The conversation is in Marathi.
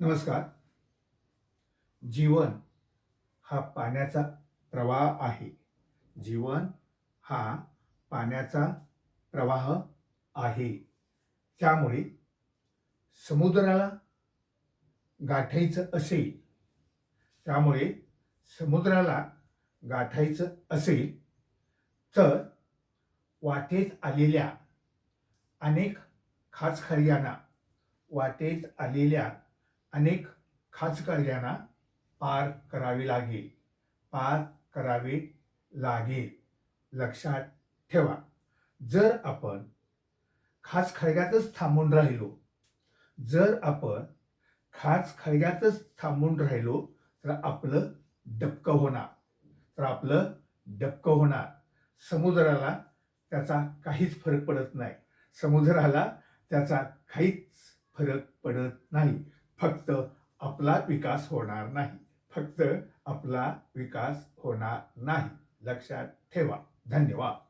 नमस्कार. जीवन हा पाण्याचा प्रवाह आहे. जीवन हा पाण्याचा प्रवाह आहे. त्यामुळे समुद्राला गाठायचं असेल त्यामुळे समुद्राला गाठायचं असेल तर वाटेत आलेल्या अनेक खाचखळग्यांना वाटेत आलेल्या अनेक खाचखळग्यांना पार करावे लागेल. पार करावे लागेल. लक्षात ठेवा. जर आपण खास खळग्यातच थांबून राहिलो जर आपण खास खळग्यातच थांबून राहिलो तर आपलं डबकं होणार. तर आपलं डबकं होणार. समुद्राला त्याचा काहीच फरक पडत नाही. समुद्राला त्याचा काहीच फरक पडत नाही. फक्त आपला विकास होणार नाही. फक्त आपला विकास होणार नाही. लक्षात ठेवा. धन्यवाद.